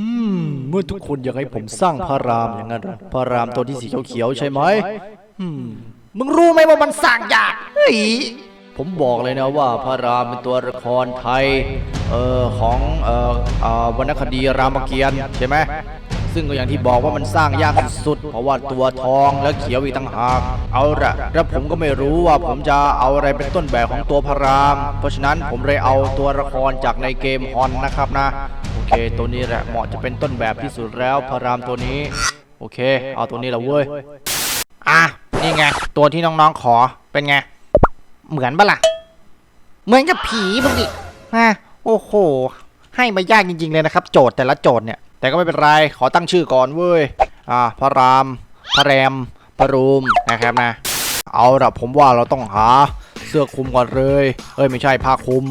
อืม เมื่อทุกคนอยากให้ผมสร้างพระรามอย่างนั้นเหรอพระรามตัวที่สีเขียวๆใช่ไหมอืม มึงรู้ไหมว่ามันสร้างยากเฮ้ยผมบอกเลยนะว่าพระรามเป็นตัวละครไทยเอ่อของเอ่อเอ่อวรรณคดีรามเกียรติ์ใช่ไหมซึ่งก็อย่างที่บอกว่ามันสร้างยากสุดๆเพราะว่าตัวทองและเขียวอีกต่างหากเอาละแล้วผมก็ไม่รู้ว่าผมจะเอาอะไรเป็นต้นแบบของตัวพระราม เพราะฉะนั้นผมเลยเอาตัวละครจากในเกมฮอนนะครับนะ เค ตัวนี้แหละเหมาะจะเป็นต้นแบบที่สุดแล้วพระรามตัวนี้ โอเค เอาตัวนี้แหละเว้ย อะ นี่ไง ตัวที่น้องๆขอ เป็นไง เหมือนปะล่ะ เหมือนกับผีมึงดิอะโอ้โห ให้มายากจริงๆเลยนะครับ โจทย์แต่ละโจทย์เนี่ย แต่ก็ไม่เป็นไร ขอตั้งชื่อก่อนเว้ย อ่า พระราม พระแรม พระรูม นะครับนะ เอาละผมว่าเราต้องหาเสื้อคลุมก่อนเลย เอ้ยไม่ใช่ผ้าคลุม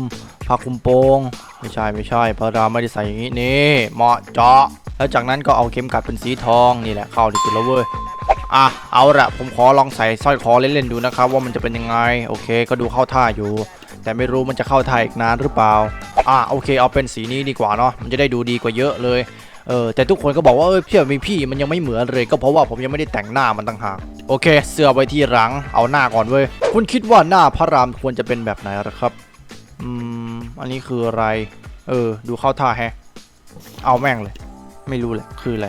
ผ้าคลุมโปง ไม่ใช่ไม่ใช่พระรามไม่ได้ใส่อย่างนี้นี่เหมาะเจาะ แล้วจากนั้นก็เอาเข็มขัดเป็นสีทองนี่แหละเข้าที่สุดแล้วเว้ยอะเอาละผมขอลองใส่สร้อยคอเล่นๆดูนะครับ ว่ามันจะเป็นยังไง โอเค ก็ดูเข้าท่าอยู่ แต่ไม่รู้มันจะเข้าท่าอีกนานหรือเปล่าอะโอเค เอาเป็นสีนี้ดีกว่าเนาะมันจะได้ดูดีกว่าเยอะเลยเออแต่ทุกคนก็บอกว่าเออพี่มีพี่มันยังไม่เหมือนเลยก็เพราะว่าผมยังไม่ได้แต่งหน้ามันต่างหากโอเค เสื้อไว้ที่หลังเอาหน้าก่อนเว้ยคุณคิดว่าหน้าพระรามควรจะเป็นแบบไหนล่ะครับอืม อันนี้คืออะไร เออ ดูเข้าท่าแฮะ เอาแม่งเลย ไม่รู้แหละคืออะไร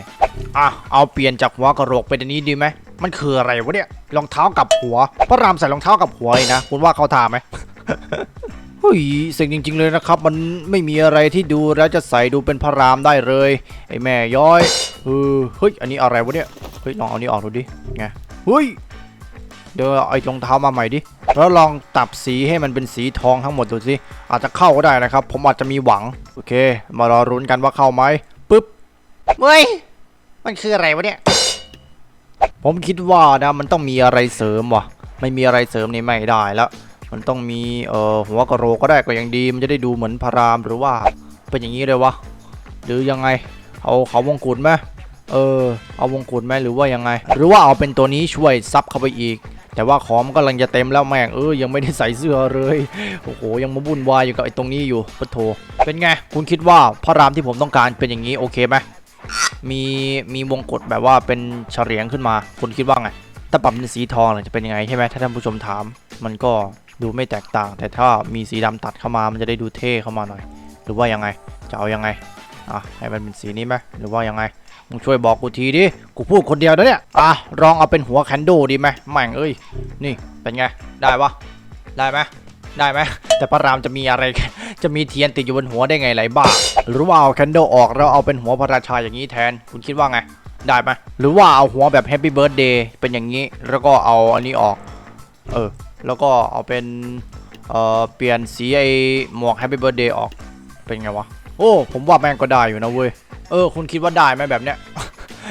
อะ เอาเปลี่ยนจากหัวกระโหลกเป็นอันนี้ดีไหม มันคืออะไรวะเนี่ย รองเท้ากับหัว พระรามใส่รองเท้ากับหัวเลยนะ คุณว่าเขาทาไหมเฮ้ยเสิ่งจริง ๆ เลยนะครับ มันไม่มีอะไรที่ดูแล้วจะใส่ดูเป็นพระรามได้เลย ไอ้แม่ย้อยเออเฮ้ย อันนี้อะไรวะเนี่ย เฮ้ยลองเอานี้ออกดูดิ ไง เฮ้ย เดี๋ยวเอาไอ้รองเท้ามาใหม่ดิ แล้วลองตับสีให้มันเป็นสีทองทั้งหมดดูสิ อาจจะเข้าก็ได้นะครับ ผมอาจจะมีหวัง โอเค มารอรุ้นกันว่าเข้าไหมปึ๊บเฮ้ย มันคืออะไรวะเนี่ย ผมคิดว่านะมันต้องมีอะไรเสริมว่ะ ไม่มีอะไรเสริมนี่ไม่ได้แล้ว มันต้องมีเอ่อหัวกะโหลกก็ได้ก็ยังดี มันจะได้ดูเหมือนพระรามหรือว่าเป็นอย่างนี้เลยวะ หรือยังไง เอาเขาวงกุฎไหมเออ เอาวงกุฎไหมหรือว่ายังไง หรือว่าเอาเป็นตัวนี้ช่วยซับเข้าไปอีก แต่ว่าของมันกำลังจะเต็มแล้วแม่งเออยังไม่ได้ใส่เสื้อเลยโอ้โหยังมาวุ่นวายอยู่กับไอ้ตรงนี้อยู่ปะโถเป็นไงคุณคิดว่าพระรามที่ผมต้องการเป็นอย่างนี้โอเคไหมมีมีวงกดแบบว่าเป็นเฉลียงขึ้นมา คุณคิดว่าไงถ้าปรับเป็นสีทองจะเป็นยังไงใช่ไหมถ้าท่านผู้ชมถาม มันก็ดูไม่แตกต่าง แต่ถ้ามีสีดำตัดเข้ามามันจะได้ดูเท่เข้ามาหน่อย หรือว่ายังไงจะเอายังไงอะให้มันเป็นสีนี้ไหมหรือว่ายังไง มึงช่วยบอกกูทีดิ กูพูดคนเดียวนะเนี่ย อะลองเอาเป็นหัวแคนโดดีไหมแม่งเอ้ย นี่เป็นไง ได้ปะได้ไหมได้ไหม แต่พระรามจะมีอะไร จะมีเทียนติดอยู่บนหัวได้ไงไรบ้า หรือว่าเอาแคนโดออกแล้วเอาเป็นหัวพระราชาอย่างนี้แทน คุณคิดว่าไง ได้ไหมหรือว่าเอาหัวแบบแฮปปี้เบิร์ดเดย์เป็นอย่างนี้ แล้วก็เอาอันนี้ออก เออ แล้วก็เอาเป็น เอ่อ เปลี่ยนสีไอหมวกแฮปปี้เบิร์ดเดย์ออก เป็นไงวะ โอ้ ผมว่าแม่งก็ได้อยู่นะเว้ย เออ คุณคิดว่าได้ไหมแบบเนี้ย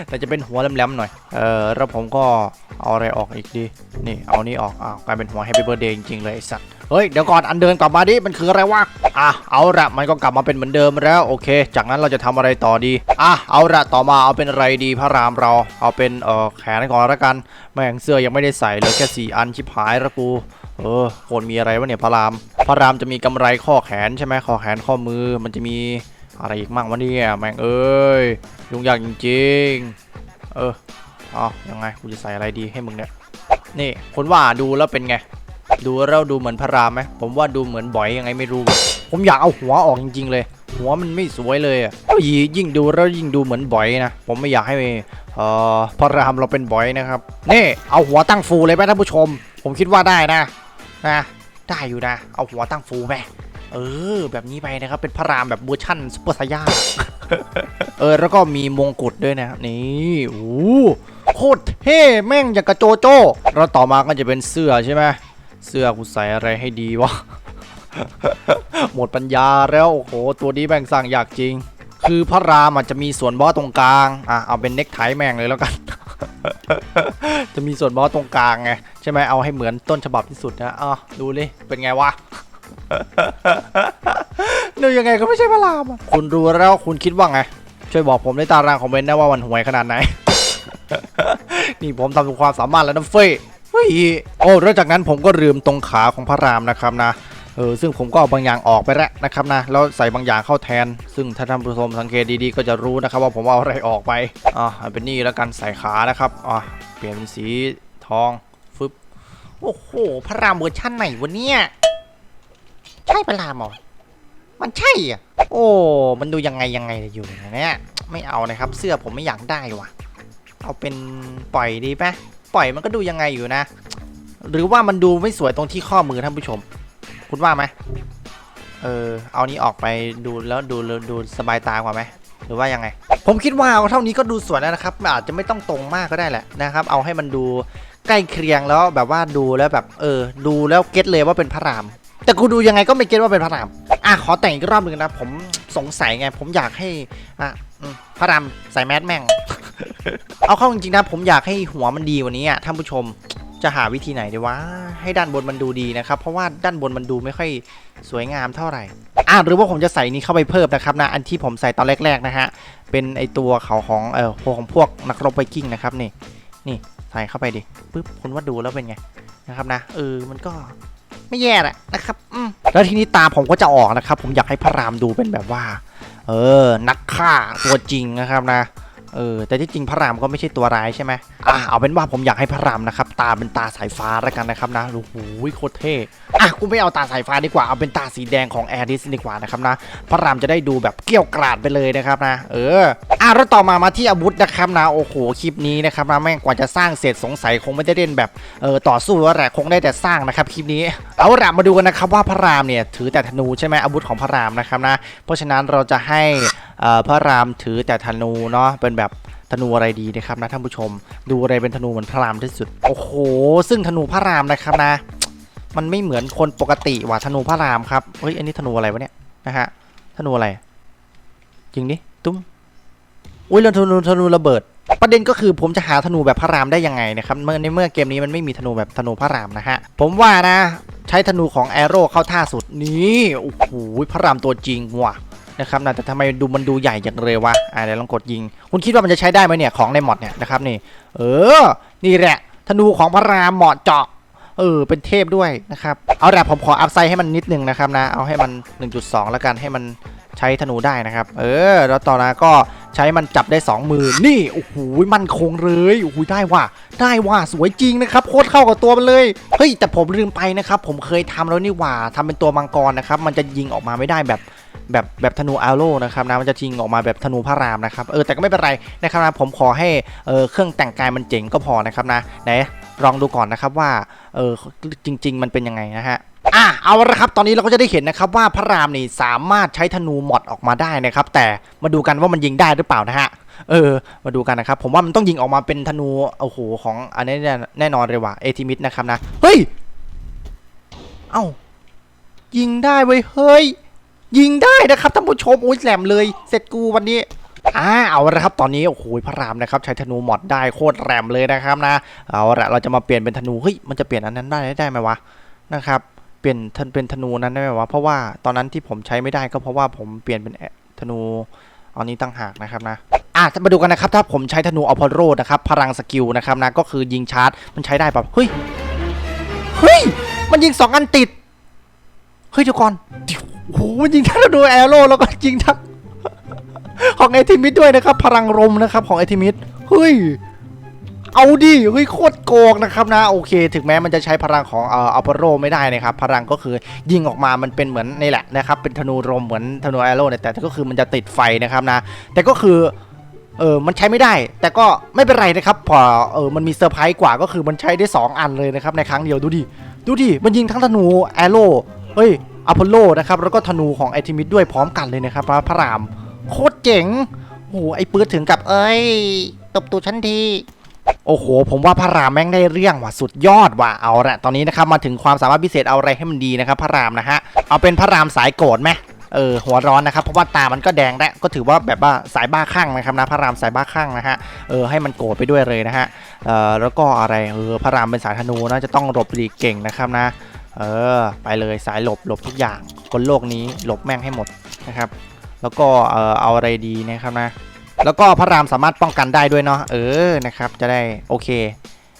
แต่จะเป็นหัวแหลมๆหน่อย เออแล้วผมก็ เอาอะไรออกอีกดี นี่ เอานี่ออกอ้าวกลายเป็นหัวแฮปปี้เบิร์ดเดย์จริงๆเลยไอ้สัตว์ เฮ้ย เดี๋ยวก่อน อันเดินกลับมาดิ มันคืออะไรวะ อะ เอาละมันก็กลับมาเป็นเหมือนเดิมแล้ว โอเค จากนั้นเราจะทำอะไรต่อดี อะ เอาละต่อมาเอาเป็นอะไรดีพระรามเรา เอาเป็น เอ่อ แขนก่อนล้วกัน แม่งเสื้อยังไม่ได้ใส่เลยแค่สี่อันชิบหายล้วกู เออโคนมีอะไรวะเนี่ยพระราม พระรามจะมีกำไรข้อแขนใช่ไหมข้อแขนข้อมือ มันจะมีอะไรอีกมั่งวะเนี่ย แม่งเอ้ย ยุ่งยากจริง ๆ เออ เอยังไงกูจะใส่อะไรดีให้มึงเนี่ยนี่คุณว่าดูแล้วเป็นไง ดูแล้วดูเหมือนพระรามไหมผมว่าดูเหมือนบ่อยยังไงไม่รู้ ผมอยากเอาหัวออกจริง ๆ เลย หัวมันไม่สวยเลยอะยิ่งดูแล้วยิ่งดูเหมือนบ่อยนะผมไม่อยากให้เอ่อพระรามเราเป็นบ่อยนะครับนี่เอาหัวตั้งฟูเลยไหมท่านผู้ชม ผมคิดว่าได้นะนะได้อยู่นะ เอาหัวตั้งฟูไหมเออ แบบนี้ไปนะครับ เป็นพระรามแบบเวอร์ชั่นซุปเปอร์ไซย่าเออ แล้วก็มีมงกุฎด้วยนะครับนี่โอ้ โคตรเท่แม่งอย่างกระโจโจ้แล้วต่อมาก็จะเป็นเสื้อใช่ไหมเสื้อกูใส่อะไรให้ดีวะหมดปัญญาแล้วโอ้โหตัวนี้แม่งสร้างยากจริง คือพระรามอาจจะมีส่วนบอสตรงกลางอะเอาเป็นเน็กไทแม่งเลยแล้วกัน จะมีส่วนบอสตรงกลางไงใช่ไหมเอาให้เหมือนต้นฉบับที่สุดนะอะดูเลยเป็นไงวะดูยังไงก็ไม่ใช่พระรามคุณรู้แล้วคุณคิดว่าไงช่วยบอกผมในตารางคอมเมนต์นะว่ามันห่วยขนาดไหน นี่ผมทำสุดความสามารถแล้วนะเฟ้ยเฮ้ยโอ้แล้วจากนั้นผมก็ลืมตรงขาของพระรามนะครับนะเออซึ่งผมก็เอาบางอย่างออกไปแล้วนะครับนะแล้วใส่บางอย่างเข้าแทน ซึ่งถ้าท่านผู้ชมสังเกตดีๆก็จะรู้นะครับว่าผมเอาอะไรออกไปอะเอเป็นนี่แล้วกันใส่ขานะครับอะเปลี่ยนเป็นสีทองฟึบโอ้โหพระรามเวอร์ชั่นไหนวะเนี่ยใช่พระรามหรอมันใช่อะโอ้มันดูยังไงยังไงอยู่เนี่ยไม่เอานะครับ เสื้อผมไม่อยากได้ว่ะ เอาเป็นปล่อยดีไหมปล่อยมันก็ดูยังไงอยู่นะ หรือว่ามันดูไม่สวยตรงที่ข้อมือท่านผู้ชม คุณว่าไหมเออเอานี้ออกไปดูแล้วดูดูสบายตากว่าไหมหรือว่ายังไง ผมคิดว่าเอาเท่านี้ก็ดูสวยแล้วนะครับ อาจจะไม่ต้องตรงมากก็ได้แหละนะครับ เอาให้มันดูใกล้เคียงแล้วแบบว่าดูแล้วแบบเออ ดูแล้วเก็ตเลยว่าเป็นพระราม แต่กูดูยังไงก็ไม่เก็ตว่าเป็นพระรามอะขอแต่งอีกรอบหนึ่งนะผมสงสัยไง ผมอยากให้อะพระรามใส่แมสแม่ง เอาเข้าจริงๆนะผมอยากให้หัวมันดีกว่านี้อะท่านผู้ชมจะหาวิธีไหนดีวะให้ด้านบนมันดูดีนะครับ เพราะว่าด้านบนมันดูไม่ค่อยสวยงามเท่าไหร่อะหรือว่าผมจะใส่นี้เข้าไปเพิ่มนะครับนะอันที่ผมใส่ตอนแรกๆนะฮะเป็นไอตัวเขาของเออพวกของพวกนักรบไวกิ้งนะครับนี่นี่ใส่เข้าไปดิปึ๊บคุณว่าดูแล้วเป็นไงนะครับนะเออมันก็ไม่แย่แหละนะครับอืมแล้วทีนี้ตาผมก็จะออกนะครับ ผมอยากให้พระรามดูเป็นแบบว่า เออนักฆ่าตัวจริงนะครับนะ เออแต่ที่จริงพระรามก็ไม่ใช่ตัวร้ายใช่ไหมอะเอาเป็นว่าผมอยากให้พระรามนะครับตาเป็นตาสายฟ้าแล้วกันนะครับนะโอ้โหโคตรเท่อะกูไม่เอาตาสายฟ้าดีกว่าเอาเป็นตาสีแดงของแอริสดีกว่านะครับนะพระรามจะได้ดูแบบเกรี้ยวกราดไปเลยนะครับนะ เอออะแล้วต่อมามาที่อาวุธนะครับนะโอ้โหคลิปนี้นะครับนะแม่งกว่าจะสร้างเสร็จสงสัยคงไม่ได้เล่นแบบเออต่อสู้แล้วแหละคงได้แต่สร้างนะครับคลิปนี้เอาละมาดูกันนะครับว่าพระรามเนี่ยถือแต่ธนูใช่ไหมอาวุธของพระรามนะครับนะเพราะฉะนั้นเราจะให้เอ่อ พระรามถือแต่ธนูเนาะเป็นแบบธนูอะไรดีนะครับนะท่านผู้ชม ดูอะไรเป็นธนูเหมือนพระรามที่สุด โอ้โห ซึ่งธนูพระรามนะครับนะ มันไม่เหมือนคนปกติว่ะธนูพระรามครับเฮ้ยอันนี้ธนูอะไรวะเนี่ยนะฮะธนูอะไรจริงดิตุ้มอุ้ยแล้วธนูธนูระเบิด ประเด็นก็คือผมจะหาธนูแบบพระรามได้ยังไงนะครับเมื่อในเมื่อเกมนี้มันไม่มีธนูแบบธนูพระรามนะฮะผมว่านะ ใช้ธนูของแอโร่เข้าท่าสุดนี่โอ้โหพระรามตัวจริงว่ะ นะครับนะแต่ทำไมดูมันดูใหญ่จังเลยวะอ่าเดี๋ยวลองกดยิง คุณคิดว่ามันจะใช้ได้ไหมเนี่ยของในมอดเนี่ยนะครับนี่ เออ นี่แหละธนูของพระรามเหมาะเจาะเออเป็นเทพด้วยนะครับ เอาละผมขออัพไซด์ให้มันนิดนึงนะครับนะ เอาให้มัน 1.2 แล้วกันให้มันใช้ธนูได้นะครับ เออ แล้วต่อมาก็ใช้มันจับได้ 2 มือนี่โอ้โหมันคงเลยโอ้โหได้ว่ะได้ว่ะสวยจริงนะครับโคตรเข้ากับตัวมันเลยเฮ้ยแต่ผมลืมไปนะครับ ผมเคยทำแล้วนี่ว่าทำเป็นตัวมังกรนะครับ มันจะยิงออกมาไม่ได้แบบ แบบแบบธนูอาโร่นะครับนะมันจะยิงออกมาแบบธนูพระรามนะครับเออแต่ก็ไม่เป็นไรนะครับนะผมขอให้เออเครื่องแต่งกายมันเจ๋งก็พอนะครับนะไหนลองดูก่อนนะครับว่าเออจริง ๆ มันเป็นยังไงนะฮะอะเอาละครับตอนนี้เราก็จะได้เห็นนะครับว่าพระรามนี่สามารถใช้ธนูหมดออกมาได้นะครับ แต่มาดูกันว่ามันยิงได้หรือเปล่านะฮะเออ มาดูกันนะครับ ผมว่ามันต้องยิงออกมาเป็นธนูโอ้โหของอันนี้แน่แน่นอนเลยว่ะเอทิมิดนะครับนะเฮ้ยเอ้ายิงได้เว้ยเฮ้ย ยิงได้นะครับท่านผู้ชมโอ้ยแหลมเลยเสร็จกูวันนี้อ่าเอาละครับตอนนี้โอ้โหพระรามนะครับใช้ธนูหมอดได้โคตรแหลมเลยนะครับนะเอาละเราจะมาเปลี่ยนเป็นธนูเฮ้ยมันจะเปลี่ยนอันนั้นได้ได้ไหมวะนะครับเปลี่ยนเป็นธนูนั้นได้ไหมวะเพราะว่าตอนนั้นที่ผมใช้ไม่ได้ก็เพราะว่าผมเปลี่ยนเป็นธนูอานี้ตั้งหากนะครับนะอะมาดูกันนะครับถ้าผมใช้ธนูอพอลโรนะครับพลังสกิลนะครับนะก็คือยิงชาร์จมันใช้ได้ปะเฮ้ยเฮ้ยมันยิงสองอันติดเฮ้ยเดี๋ยวก่อน โอ้โหยิงทั้งดูแอโร่แล้วก็ยิงทั้งของไอทิมิดด้วยนะครับ พลังลมนะครับของไอทิมิดเฮ้ยเอาดิเฮ้ยโคตรโกงนะครับนะโอเค ถึงแม้มันจะใช้พลังของเอ่ออัลโรไม่ได้นะครับพลังก็คือยิงออกมามันเป็นเหมือนนี่แหละนะครับเป็นธนูลมเหมือนธนูแอโร่เนี่ยแต่ก็คือมันจะติดไฟนะครับนะ แต่ก็คือเออมันใช้ไม่ได้ แต่ก็ไม่เป็นไรนะครับพอเออมันมีเซอร์ไพรส์กว่าก็คือมันใช้ได้ 2 อันเลยนะครับในครั้งเดียวดูดิดูดิมันยิงทั้งธนูแอโร่เฮ้ย อพอลโลนะครับแล้วก็ธนูของไอทิมิดด้วยพร้อมกันเลยนะครับพระพรามโคตรเจ๋งโอ้โหไอ้ปื้ดถึงกับเอ้ยตบตูดฉันทีโอ้โห ผมว่าพระรามแม่งได้เรื่องว่ะสุดยอดว่ะเอาละตอนนี้นะครับมาถึงความสามารถพิเศษเอาอะไรให้มันดีนะครับพระรามนะฮะเอาเป็นพระรามสายโกรธไหมเออหัวร้อนนะครับเพราะว่าตามันก็แดงแล้วก็ถือว่าแบบว่าสายบ้าคลั่งนะครับนะพระรามสายบ้าคลั่งนะฮะเออให้มันโกรธไปด้วยเลยนะฮะเออแล้วก็อะไรเออพระรามเป็นสายธนูนะจะต้องหลบหลีกเก่งนะครับนะ เออ ไปเลยสายหลบหลบทุกอย่างบนโลกนี้หลบแม่งให้หมดนะครับ แล้วก็เออเอาอะไรดีนะครับนะ แล้วก็พระรามสามารถป้องกันได้ด้วยเนาะเออนะครับ จะได้โอเค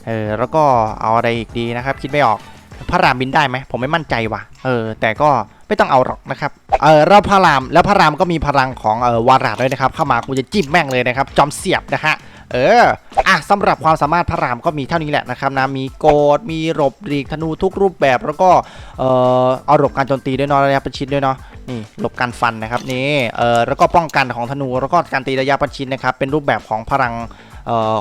เออแล้วก็เอาอะไรอีกดีนะครับ คิดไม่ออกพระรามบินได้ไหมผมไม่มั่นใจว่ะเออ แต่ก็ไม่ต้องเอาหรอกนะครับเออแล้วพระรามแล้วพระรามก็มีพลังของเออวาราด้วยนะครับ เข้ามากูจะจิ้มแม่งเลยนะครับ จอมเสียบนะฮะ เอออะสำหรับความสามารถพระรามก็มีเท่านี้แหละนะครับนะมีโกดมีหลบหลีกธนูทุกรูปแบบแล้วก็เออเอาหลบการโจมตีด้วยเนาะระยะประชิดด้วยเนาะนี่หลบการฟันนะครับนี่เออแล้วก็ป้องกันของธนูแล้วก็การตีระยะประชิดนะครับเป็นรูปแบบของพลัง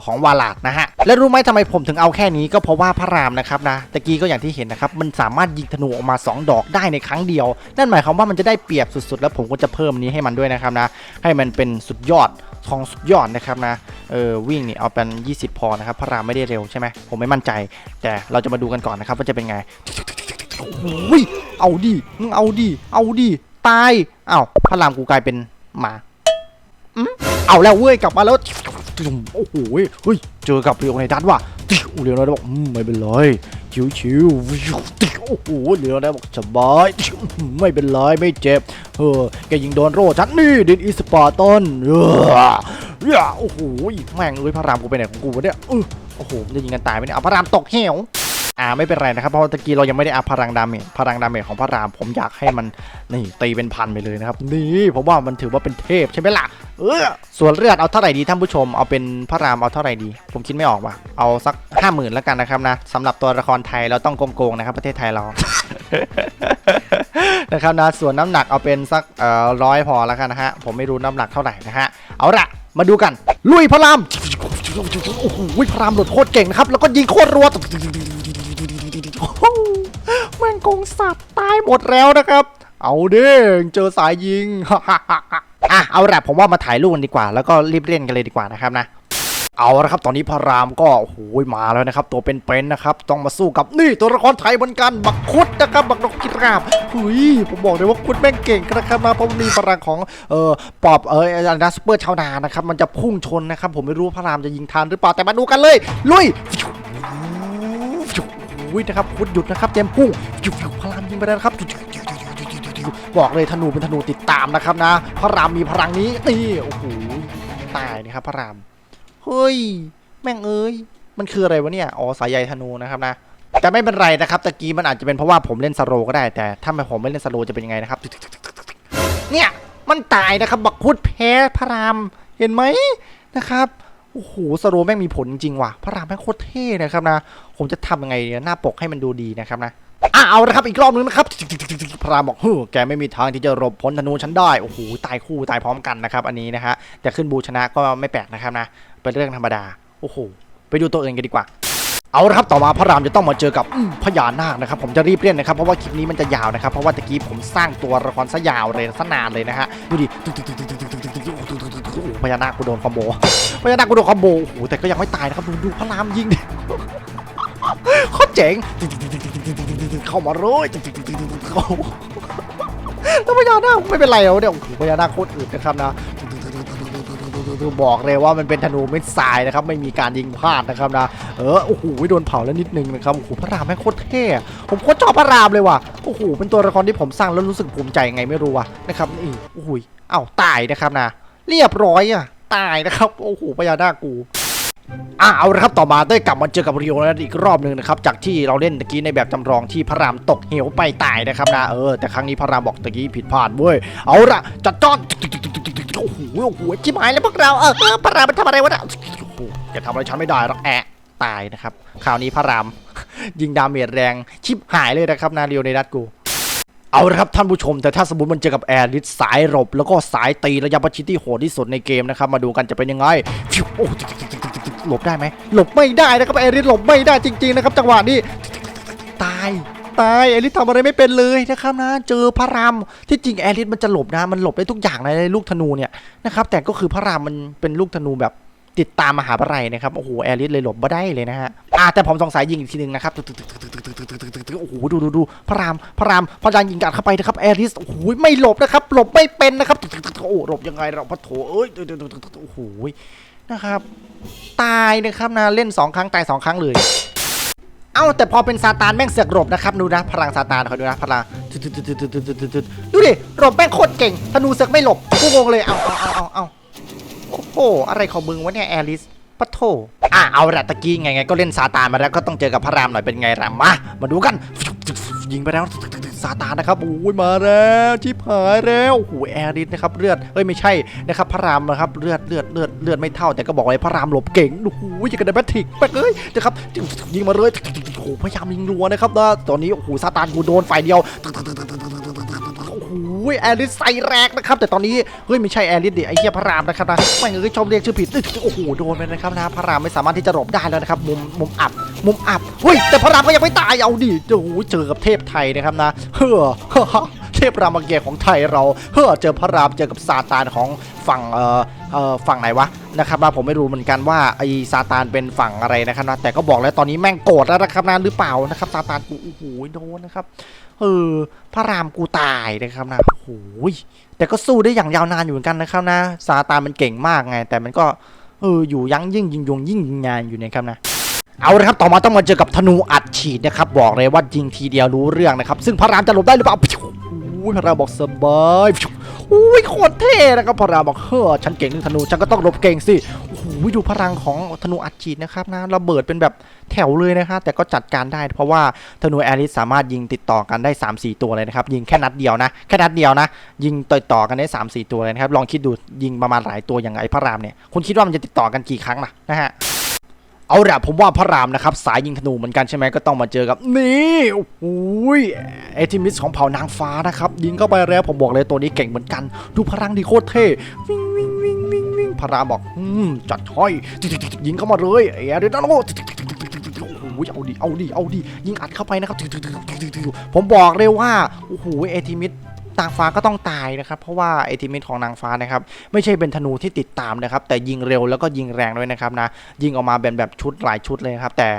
ของวาลาดนะฮะ และรู้ไหมทำไมผมถึงเอาแค่นี้ก็เพราะว่าพระรามนะครับนะตะกี้ก็อย่างที่เห็นนะครับ มันสามารถยิงธนูออกมา 2 ดอกได้ในครั้งเดียว นั่นหมายความว่ามันจะได้เปรียบสุดๆ แล้วผมก็จะเพิ่มนี้ให้มันด้วยนะครับนะ ให้มันเป็นสุดยอดของสุดยอดนะครับนะ เออวิ่งนี่เอาเป็น 20 พอนะครับ พระรามไม่ได้เร็วใช่ไหมผมไม่มั่นใจ แต่เราจะมาดูกันก่อนนะครับว่าจะเป็นไงโอ้ยเอาดิมึงเอาดิเอาดิตายอ้าวพระรามกูกลายเป็นหมาอืมเอาแล้วเว้ยกลับมาแล้ว จุ่มโอ้โหเฮ้ยเจอกับเรียวในดันว่ะติ๊กเรียวในดันบอกไม่เป็นไรชิวชิวติ๊กโอ้โหเรียวในดันบอกสบายไม่เป็นไรไม่เจ็บเออแกยิงโดนโร่ฉันนี่ดินอีสปาร์ตันเออเอโอ้โหแม่งเอ้ยพระรามกูไปไหนของกูวะเนี่ยเออโอ้โหจะยิงกันตายไหมเนี่ยพระรามตกเหว อ่าไม่เป็นไรนะครับ เพราะตะกี้เรายังไม่ได้อัพพลังดาเมจพลังดาเมจของพระราม ผมอยากให้มันนี่ตีเป็นพันไปเลยนะครับ นี่ผมว่ามันถือว่าเป็นเทพใช่ไหมล่ะเออส่วนเลือดเอาเท่าไหร่ดีท่านผู้ชมเอาเป็นพระรามเอาเท่าไหร่ดี ผมคิดไม่ออกว่ะเอาสักห้าหมื่นแล้วกันนะครับนะสำหรับตัวละครไทยเราต้องโกงๆนะครับประเทศไทยเรานะครับนะส่วนน้ำหนักเอาเป็นสักเอ่อร้อยพอแล้วกันนะฮะผมไม่รู้น้ำหนักเท่าไหร่นะฮะเอาละมาดูกันลุยพระรามโอ้โหพระรามหลดโคตรเก่งนะครับแล้วก็ยิงโคตรรัว โอ้แม่งโกงสัตว์ตายหมดแล้วนะครับ เอาเด้งเจอสายยิงอะเอาละผมว่ามาถ่ายรูปกันดีกว่า แล้วก็รีบเล่นกันเลยดีกว่านะครับนะเอาละครับตอนนี้พระรามก็โอ้โหมาแล้วนะครับ ตัวเป็นๆนะครับ ต้องมาสู้กับนี่ตัวละครไทยเหมือนกันบักคุดนะครับบักนกกิราบเฮ้ยผมบอกเลยว่าคุดแม่งเก่งนะครับนะเพราะมีพลังของเอ่อปอบเอ่ออะไรนะซูเปอร์ชาวนานะครับมันจะพุ่งชนนะครับ ผมไม่รู้ว่าพระรามจะยิงทันหรือเปล่าแต่มาดูกันเลย ลุย โอ้ยนะครับคุดหยุดนะครับเตรียมพุ่งพระรามยิงไปแล้นะครับบอกเลยธนูเป็นธนูติดตามนะครับนะ พระรามมีพลังนี้นี่โอ้โหตายนะครับพระรามเฮ้ยแม่งเอ้ยมันคืออะไรวะเนี่ยอ๋อสายใยธนูนะครับนะแต่ไม่เป็นไรนะครับตะกี้มันอาจจะเป็นเพราะว่าผมเล่นสโลก็ได้แต่ ถ้าไม่ผมไม่เล่นสโลจะเป็นยังไงนะครับ เนี่ยมันตายนะครับบักพุดแพ้พระรามเห็นไหมนะครับ อ้โหสโลแม่งมีผลจริงว่ะ พระรามแม่งโคตรเท่นะครับนะ ผมจะทำยังไงเนี่ยหน้าปกให้มันดูดีนะครับนะอะเอาละครับอีกรอบนึงนะครับพระรามบอกเฮ้แกไม่มีทางที่จะหลบพ้นธนูฉันได้โอ้โหตายคู่ตายพร้อมกันนะครับ อันนี้นะฮะแต่ขึ้นบูชนะก็ไม่แปลกนะครับนะเป็นเรื่องธรรมดาโอ้โหไปดูตัวอื่นกันดีกว่า เอาละครับต่อมาพระรามจะต้องมาเจอกับพญานาคนะครับผมจะรีบเล่นนะครับเพราะว่าคลิปนี้มันจะยาวนะครับเพราะว่าตะกี้ผมสร้างตัวละครซะยาวเลยซะนานเลยนะฮะดูดิ พญานาคกูโดนคอมโบพญานาคกูโดนคอมโบโอ้โหแต่ก็ยังไม่ตายนะครับดูดูพระรามยิงดิโคตรเจ๋งเข้ามาเลยแล้วพญานาคไม่เป็นไรแล้วเนี่ยพญานาคโคตรอึดนะครับนะบอกเลยว่ามันเป็นธนูเม็ดทรายนะครับไม่มีการยิงพลาดนะครับนะเออโอ้โหโดนเผาแล้วนิดนึงนะครับโอ้โหพระรามแม่งโคตรเท่ผมโคตรชอบพระรามเลยว่ะโอ้โหเป็นตัวละครที่ผมสร้างแล้วรู้สึกภูมิใจไงไม่รู้ว่ะนะครับนี่โอ้โหอ้าตายนะครับนะ เรียบร้อยอะ ตายนะครับ โอ้โหพญานาคกูอะเอาละครับต่อมาได้กลับมาเจอกับเรียวนะอีกรอบหนึ่งนะครับจากที่เราเล่นตะกี้ในแบบจำลองที่พระรามตกเหวไปตายนะครับนะเออแต่ครั้งนี้พระรามบอกตะกี้ผิดพลาดเว้ยเอาละจัดจ้อนโอ้โหโอ้โหชิบหายแล้วพวกเราเออพระรามมันทำอะไรวะเนี่ยโอ้โหแกทำอะไรฉันไม่ได้หรอกแอะตายนะครับคราวนี้พระรามยิงดาเมจแรงชิบหายเลยนะครับนาเรียวในดัตกู เอาละครับท่านผู้ชม แต่ถ้าสมมติมันเจอกับแอร์ลิสสายหลบแล้วก็สายตีระยะประชิดที่โหดที่สุดในเกมนะครับ มาดูกันจะเป็นยังไงฟิวโอ้หลบได้ไหมหลบไม่ได้นะครับแอร์ลิสหลบไม่ได้จริง ๆ นะครับ จังหวะนี้ตายตายแอร์ลิสทำอะไรไม่เป็นเลยนะครับนะ เจอพระรามที่จริงแอร์ลิสมันจะหลบนะ มันหลบได้ทุกอย่างเลยลูกธนูเนี่ยนะครับแต่ก็คือพระรามมันเป็นลูกธนูแบบ ติดตามมหาปรัยนะครับโอ้โหแอริสเลยหลบไม่ได้เลยนะฮะอ่าแต่ผมสงสัยยิงอีกทีหนึงนะครับโอ้โหดูดูดูพระรามพระรามพระรามยิงกัดเข้าไปนะครับแอริสโอ้โหไม่หลบนะครับหลบไม่เป็นนะครับโอ้หลบยังไงเราพระโถเอ้ยโอ้โหนะครับตายนะครับนะเล่นสองครั้งตายสองครั้งเลยเอ้าแต่พอเป็นซาตานแม่งเสือกหลบนะครับดูนะพลังซาตานเขาดูนะพลังดูดิหลบแม่งโคตรเก่งธนูเสือกไม่หลบกูงงเลยเอาเอาเอาเอา อาโอ้อะไรของมึงวะเนี่ยแอลิสปะโถอะเอาละตะกี้ไงไงก็เล่นซาตานมาแล้วก็ต้องเจอกับพระรามหน่อยเป็นไงล่ะมามาดูกันยิงไปแล้วซาตานนะครับโอ้ยมาแล้วชิบหายแล้วโอ้โหแอริสนะครับเลือดเอ้ยไม่ใช่นะครับพระรามนะครับเลือดเลือดเลือดเลือดไม่เท่าแต่ก็บอกเลยพระรามหลบเก่งโอ้โหยิงกันในแบทิกไปเลยนะครับยิงมาเลยโอ้โหพยายามยิงรัวนะครับนะตอนนี้โอ้โหซาตานกูโดนฝ่ายเดียว อ้ยแอริสใส่แรกนะครับ แต่ตอนนี้เฮ้ยไม่ใช่แอริสดิไอ้เหี้ยพระรามนะครับนะไม่งเอ้ยชอบเรียกชื่อผิดโอ้โหโดนไปนะครับนะพระรามไม่สามารถที่จะหลบได้แล้วนะครับมุมมุมอับมุมอับเฮ้ยแต่พระรามก็ยังไม่ตายเอาดิโอ้โหเจอกับเทพไทยนะครับนะเฮ้อ เทพรามเกียรติของไทยเราเฮ้อเจอพระรามเจอกับซาตานของฝั่งเอ่อเอ่อฝั่งไหนวะนะครับนะผมไม่รู้เหมือนกันว่าไอ้ซาตานเป็นฝั่งอะไรนะครับนะแต่ก็บอกแล้วตอนนี้แม่งโกรธแล้วนะครับนะหรือเปล่านะครับซาตานกูโอ้โหโดนนะครับเออพระรามกูตายนะครับนะโอ้โหแต่ก็สู้ได้อย่างยาวนานอยู่เหมือนกันนะครับนะซาตานมันเก่งมากไง แต่มันก็เอออยู่ยั้งยิ่งยิงยงยิ่งยิงงานอยู่นะครับนะเอาละครับต่อมาต้องมาเจอกับธนูอัดฉีดนะครับบอกเลยว่ายิงทีเดียวรู้เรื่องนะครับ ซึ่งพระรามจะหลบได้หรือเปล่า อุ้ยพระรามบอกสบายอุ้ยโคตรเท่นะครับพระรามบอกเฮ้อฉันเก่งเรื่องธนูฉันก็ต้องหลบเก่งสิโอ้โหดูพลังของธนูอัดฉีดนะครับนะระเบิดเป็นแบบแถวเลยนะครับแต่ก็จัดการได้ เพราะว่าธนูแอริสสามารถยิงติดต่อกันได้ 3-4 ตัวเลยนะครับยิงแค่นัดเดียวนะแค่นัดเดียวนะ ยิงต่อต่อกันได้ 3-4 ตัวเลยนะครับลองคิดดูยิงประมาณหลายตัวอย่างไอ้พระรามเนี่ยคุณคิดว่ามันจะติดต่อกันกี่ครั้งล่ะนะฮะ เอาละผมว่าพระรามนะครับ สายยิงธนูเหมือนกันใช่ไหมก็ต้องมาเจอกับ นี่โอ้โหเอทิมิสของเผ่านางฟ้านะครับยิงเข้าไปแล้วผมบอกเลยตัวนี้เก่งเหมือนกัน ดูพลังดีโคตรเท่วิ่งวิ่งวิ่งวิ่งวิ่งพระรามบอกอืมจัดห้อยยิงเข้ามาเลยไอ้เรนโนโอ้โหเอาดิ เอาดิ เอาดิ ยิงอัดเข้าไปนะครับ ผมบอกเลยว่า โอ้โห เอทิมิส นางฟ้าก็ต้องตายนะครับ เพราะว่าเอทิมิสของนางฟ้านะครับ ไม่ใช่เป็นธนูที่ติดตามนะครับ แต่ยิงเร็วแล้วก็ยิงแรงด้วยนะครับนะยิงออกมาเป็นแบบชุดหลายชุดเลยครับ แต่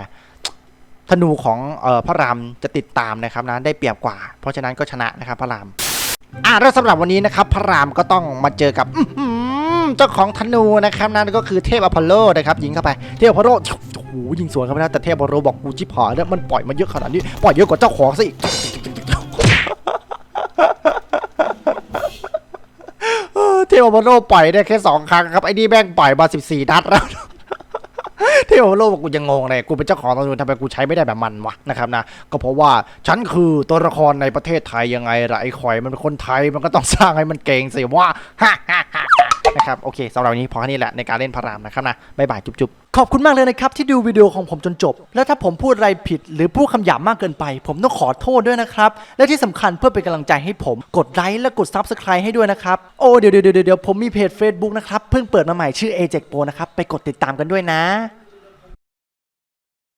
ธนูของเออพระรามจะติดตามนะครับนะได้เปรียบกว่า เพราะฉะนั้นก็ชนะนะครับพระรามอะแล้วสำหรับวันนี้นะครับ พระรามก็ต้องมาเจอกับเจ้าของธนูนะครับนั่นก็คือเทพอพอลโลนะครับยิงเข้าไปเทพอพอลโลโอ้โหยิงสวนเข้าไปแล้วแต่เทพอพอลโลบอกกูชิบหายแล้วมันปล่อยมาเยอะขนาดนี้ปล่อยเยอะกว่าเจ้าของซะอีก เทพอพอลโนปล่อยได้แค่สองครั้งครับไอ้นี่แม่งปล่อยมาสิบสี่นัดแล้วเทพโลกบอกกูยังงงเลยกูเป็นเจ้าของตำนานทำไมกูใช้ไม่ได้แบบมันวะนะครับนะก็เพราะว่าฉันคือตัวละครในประเทศไทยยังไงล่ะไอ้ข่อยมันเป็นคนไทยมันก็ต้องสร้างให้มันเก่งสิว่าฮ่าฮ่าฮ่า นะครับโอเคสำหรับวันนี้พอแค่นี้แหละในการเล่นพระรามนะครับนะบ๊ายบายจุ๊บๆขอบคุณมากเลยนะครับที่ดูวิดีโอของผมจนจบ แล้วถ้าผมพูดอะไรผิด หรือพูดคำหยาบมากเกินไป ผมต้องขอโทษด้วยนะครับและที่สำคัญเพื่อเป็นกำลังใจให้ผมกดไลค์และกด Subscribe ให้ด้วยนะครับโอ้เดี๋ยวเดี๋ยวเดี๋ยวผมมีเพจ Facebook นะครับเพิ่งเปิดมาใหม่ชื่อ a j e c Pro นะครับไปกดติดตามกันด้วยนะ